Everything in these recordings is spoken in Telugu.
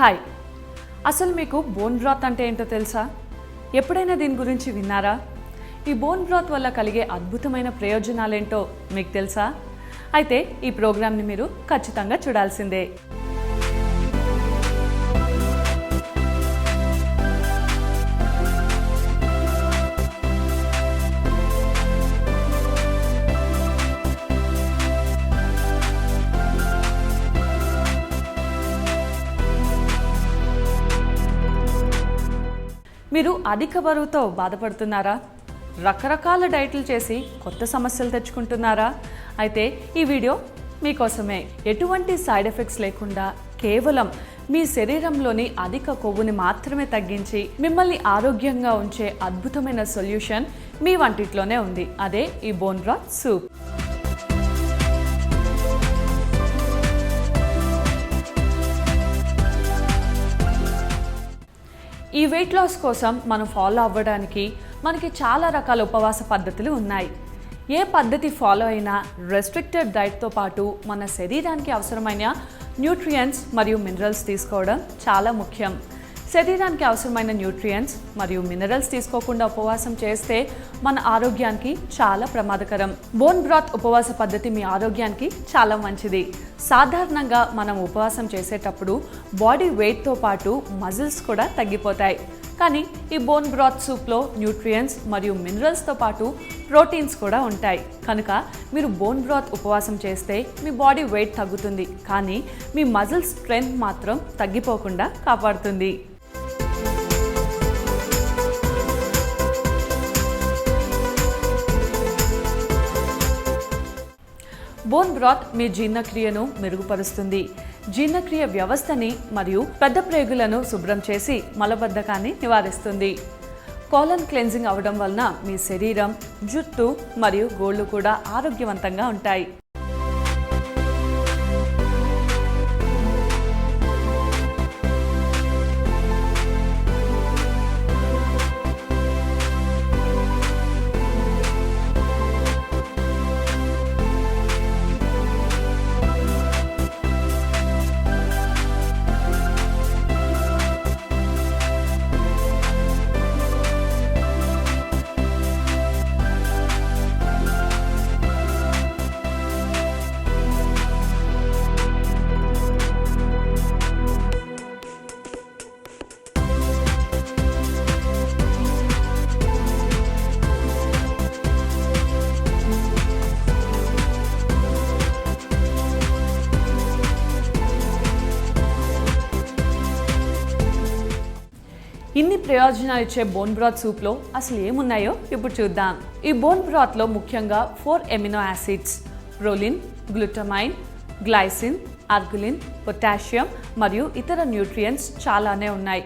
హాయ్. అసలు మీకు బోన్ బ్రాత్ అంటే ఏంటో తెలుసా? ఎప్పుడైనా దీని గురించి విన్నారా? ఈ బోన్ బ్రాత్ వల్ల కలిగే అద్భుతమైన ప్రయోజనాలేంటో మీకు తెలుసా? అయితే ఈ ప్రోగ్రామ్ని మీరు ఖచ్చితంగా చూడాల్సిందే. మీరు అధిక బరువుతో బాధపడుతున్నారా? రకరకాల డైట్లు చేసి కొత్త సమస్యలు తెచ్చుకుంటున్నారా? అయితే ఈ వీడియో మీకోసమే. ఎటువంటి సైడ్ ఎఫెక్ట్స్ లేకుండా కేవలం మీ శరీరంలోని అధిక కొవ్వుని మాత్రమే తగ్గించి మిమ్మల్ని ఆరోగ్యంగా ఉంచే అద్భుతమైన సొల్యూషన్ మీ వంటిట్లోనే ఉంది. అదే ఈ బోన్ బ్రాత్ సూప్. ఈ వెయిట్ లాస్ కోసం మనం ఫాలో అవ్వడానికి మనకి చాలా రకాల ఉపవాస పద్ధతులు ఉన్నాయి. ఏ పద్ధతి ఫాలో అయినా రెస్ట్రిక్టెడ్ డైట్తో పాటు మన శరీరానికి అవసరమైన న్యూట్రియంట్స్ మరియు మినరల్స్ తీసుకోవడం చాలా ముఖ్యం. శరీరానికి అవసరమైన న్యూట్రియంట్స్ మరియు మినరల్స్ తీసుకోకుండా ఉపవాసం చేస్తే మన ఆరోగ్యానికి చాలా ప్రమాదకరం. బోన్ బ్రాత్ ఉపవాస పద్ధతి మీ ఆరోగ్యానికి చాలా మంచిది. సాధారణంగా మనం ఉపవాసం చేసేటప్పుడు బాడీ వెయిట్తో పాటు మజిల్స్ కూడా తగ్గిపోతాయి. కానీ ఈ బోన్ బ్రాత్ సూప్లో న్యూట్రియంట్స్ మరియు మినరల్స్తో పాటు ప్రోటీన్స్ కూడా ఉంటాయి. కనుక మీరు బోన్ బ్రాత్ ఉపవాసం చేస్తే మీ బాడీ వెయిట్ తగ్గుతుంది. కానీ మీ మజిల్ స్ట్రెంగ్త్ మాత్రం తగ్గిపోకుండా కాపాడుతుంది. బోన్ బ్రాత్ మీ జీర్ణక్రియను మెరుగుపరుస్తుంది. జీర్ణక్రియ వ్యవస్థని మరియు పెద్ద ప్రేగులను శుభ్రం చేసి మలబద్ధకాన్ని నివారిస్తుంది. కోలన్ క్లెన్జింగ్ అవడం వలన మీ శరీరం జుట్టు మరియు గోళ్ళు కూడా ఆరోగ్యవంతంగా ఉంటాయి. ప్రయోజనాలు ఇచ్చే బోన్ బ్రాత్ సూప్లో అసలు ఏమున్నాయో ఇప్పుడు చూద్దాం. ఈ బోన్ బ్రాత్లో ముఖ్యంగా four amino acids proline glutamine glycine arginine potassium మరియు ఇతర న్యూట్రియంట్స్ చాలానే ఉన్నాయి.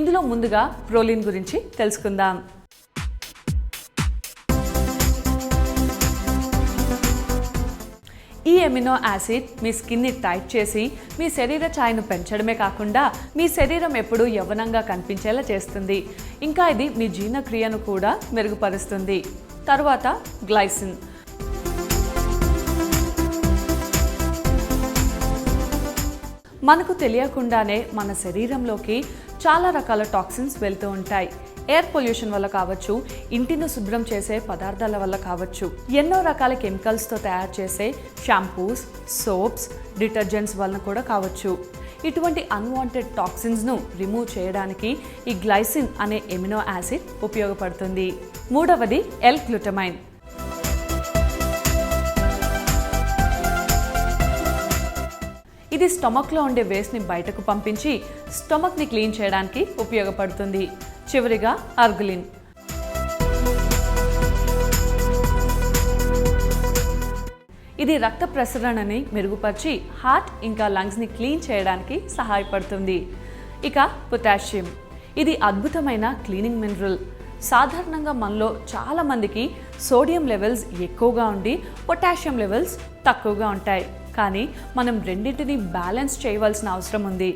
ఇందులో ముందుగా ప్రోలిన్ గురించి తెలుసుకుందాం. ఈ ఎమినో యాసిడ్ మీ స్కిన్ని టైట్ చేసి మీ శరీర ఛాయను పెంచడమే కాకుండా మీ శరీరం ఎప్పుడూ యవ్వనంగా కనిపించేలా చేస్తుంది. ఇంకా ఇది మీ జీర్ణక్రియను కూడా మెరుగుపరుస్తుంది. తరువాత గ్లైసిన్. మనకు తెలియకుండానే మన శరీరంలోకి చాలా రకాల టాక్సిన్స్ వెళ్తూ ఉంటాయి. ఎయిర్ పొల్యూషన్ వల్ల కావచ్చు ఇంటిని శుభ్రం చేసే పదార్థాల వల్ల కావచ్చు. ఎన్నో రకాల కెమికల్స్తో తయారు చేసే షాంపూస్ సోప్స్ డిటర్జెంట్స్ వలన కూడా కావచ్చు. ఇటువంటి అన్వాంటెడ్ టాక్సిన్స్ను రిమూవ్ చేయడానికి ఈ గ్లైసిన్ అనే ఎమినో యాసిడ్ ఉపయోగపడుతుంది. మూడవది ఎల్ గ్లూటమైన్ ఇది స్టమక్లో ఉండే వేస్ట్ని బయటకు పంపించి స్టమక్ని క్లీన్ చేయడానికి ఉపయోగపడుతుంది. చివరిగా అర్గులిన్. ఇది రక్త ప్రసరణని మెరుగుపరిచి హార్ట్ ఇంకా లంగ్స్ని క్లీన్ చేయడానికి సహాయపడుతుంది. ఇక పొటాషియం. ఇది అద్భుతమైన క్లీనింగ్ మినరల్. సాధారణంగా మనలో చాలా మందికి సోడియం లెవెల్స్ ఎక్కువగా ఉండి పొటాషియం లెవెల్స్ తక్కువగా ఉంటాయి. కానీ మనం రెండింటిని బ్యాలెన్స్ చేయవలసిన అవసరం ఉంది.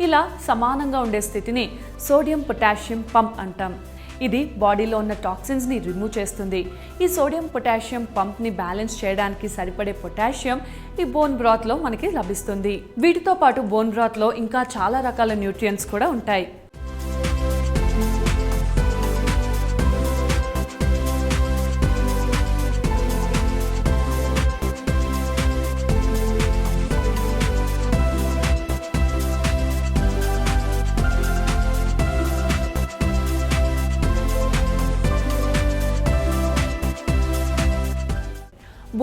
ఇలా సమానంగా ఉండే స్థితిని సోడియం పొటాషియం పంప్ అంటాం. ఇది బాడీలో ఉన్న టాక్సిన్స్ని రిమూవ్ చేస్తుంది. ఈ సోడియం పొటాషియం పంప్ని బ్యాలెన్స్ చేయడానికి సరిపడే పొటాషియం ఈ బోన్ బ్రాత్లో మనకి లభిస్తుంది. వీటితో పాటు బోన్ బ్రాత్లో ఇంకా చాలా రకాల న్యూట్రియంట్స్ కూడా ఉంటాయి.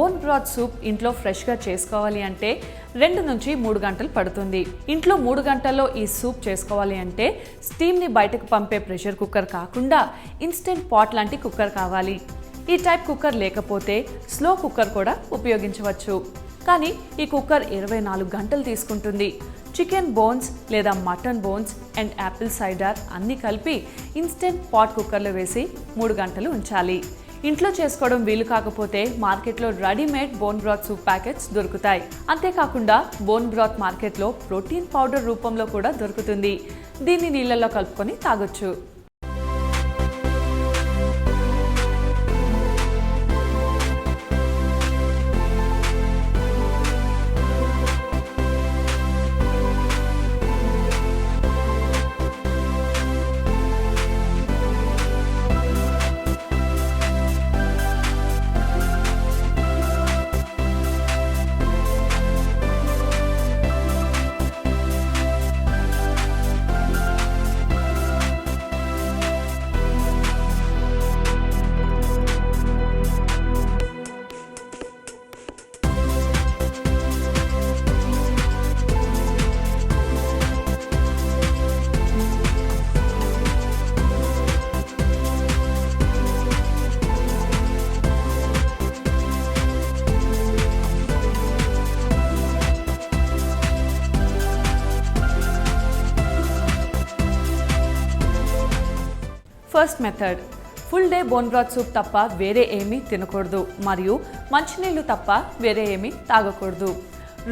బోన్ బ్రాత్ సూప్ ఇంట్లో ఫ్రెష్గా చేసుకోవాలి అంటే రెండు నుంచి మూడు గంటలు పడుతుంది. ఇంట్లో మూడు గంటల్లో ఈ సూప్ చేసుకోవాలి అంటే స్టీమ్ని బయటకు పంపే ప్రెషర్ కుక్కర్ కాకుండా ఇన్స్టెంట్ పాట్ లాంటి కుక్కర్ కావాలి. ఈ టైప్ కుక్కర్ లేకపోతే స్లో కుక్కర్ కూడా ఉపయోగించవచ్చు. కానీ ఈ కుక్కర్ ఇరవై నాలుగు గంటలు తీసుకుంటుంది. చికెన్ బోన్స్ లేదా mutton bones and apple cider అన్నీ కలిపి ఇన్స్టెంట్ పాట్ కుక్కర్లో వేసి మూడు గంటలు ఉంచాలి. ఇంట్లో చేసుకోవడం వీలు కాకపోతే మార్కెట్లో readymade bone broth soup packets దొరుకుతాయి. అంతేకాకుండా బోన్ బ్రాత్ మార్కెట్లో ప్రోటీన్ పౌడర్ రూపంలో కూడా దొరుకుతుంది. దీన్ని నీళ్ళల్లో కలుపుకొని తాగొచ్చు. First method. Full day bone broth soup తప్ప వేరే ఏమీ తినకూడదు మరియు మంచినీళ్ళు తప్ప వేరే ఏమీ తాగకూడదు.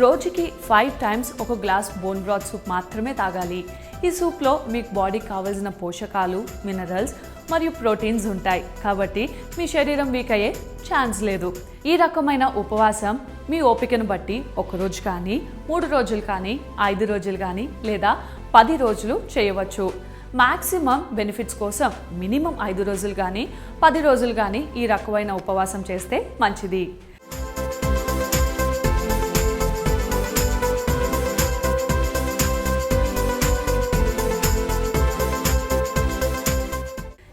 రోజుకి ఫైవ్ టైమ్స్ ఒక గ్లాస్ బోన్ బ్రాత్ సూప్ మాత్రమే తాగాలి. ఈ సూప్లో మీకు బాడీకి కావాల్సిన పోషకాలు మినరల్స్ మరియు ప్రోటీన్స్ ఉంటాయి. కాబట్టి మీ శరీరం వీక్ అయ్యే ఛాన్స్ లేదు. ఈ రకమైన ఉపవాసం మీ ఓపికను బట్టి ఒక రోజు కానీ మూడు రోజులు కానీ ఐదు రోజులు కానీ లేదా పది రోజులు చేయవచ్చు. మాక్సిమం బెనిఫిట్స్ కోసం మినిమం ఐదు రోజులు కానీ పది రోజులు కానీ ఈ రకమైన ఉపవాసం చేస్తే మంచిది.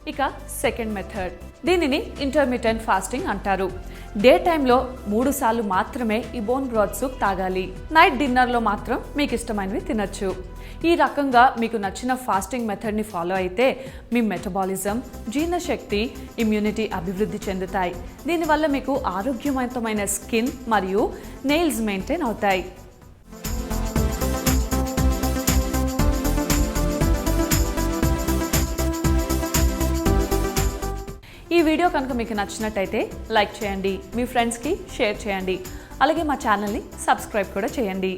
ఇక సెకండ్ మెథడ్. దీనిని ఇంటర్మీడియట్ ఫాస్టింగ్ అంటారు. డే టైంలో మూడు సార్లు మాత్రమే ఈ బోన్ బ్రాత్ సూప్ తాగాలి. నైట్ డిన్నర్లో మాత్రం మీకు ఇష్టమైనవి తినచ్చు. ఈ రకంగా మీకు నచ్చిన ఫాస్టింగ్ మెథడ్ని ఫాలో అయితే మీ మెటబాలిజం జీర్ణశక్తి ఇమ్యూనిటీ అభివృద్ధి చెందుతాయి. దీనివల్ల మీకు ఆరోగ్యవంతమైన స్కిన్ మరియు నెయిల్స్ మెయింటైన్ అవుతాయి. ఈ వీడియో కనుక మీకు నచ్చినట్టయితే లైక్ చేయండి మీ ఫ్రెండ్స్కి షేర్ చేయండి. అలాగే మా ఛానల్ని సబ్స్క్రైబ్ కూడా చేయండి.